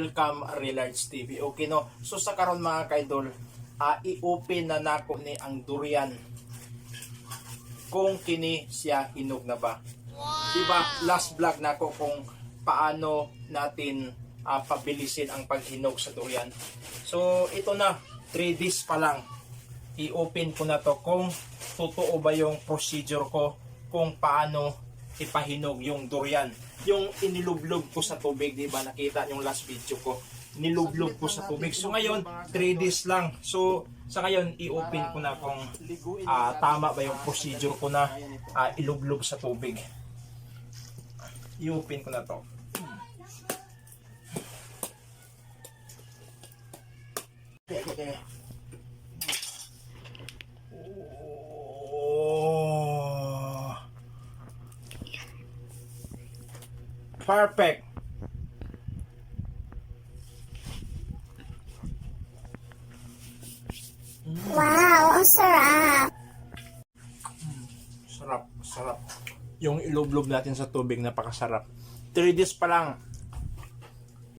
welcome Relards TV. Okay no. So sa karon mga kaidol, ah, i-open na nako ni ang durian kung kini siya hinog na ba. Diba, last vlog nako kung paano natin ah, pabilisin ang paghinog sa durian. So ito na, 3 days pa lang. I-open ko na to kung totoo ba yung procedure ko kung paano ipahinog yung durian. Yung inilublog ko sa tubig, di ba? Nakita yung last video ko. Nilublog ko sa tubig. So ngayon, 3 days lang. So sa ngayon, i-open ko na kung ah, tama ba yung procedure ko na ah, ilublog sa tubig. I-open ko na to. Okay, okay, Perfect. Wow, ang sarap. Sarap, sarap. Yung ilublob natin sa tubig, napakasarap. 3 days pa lang,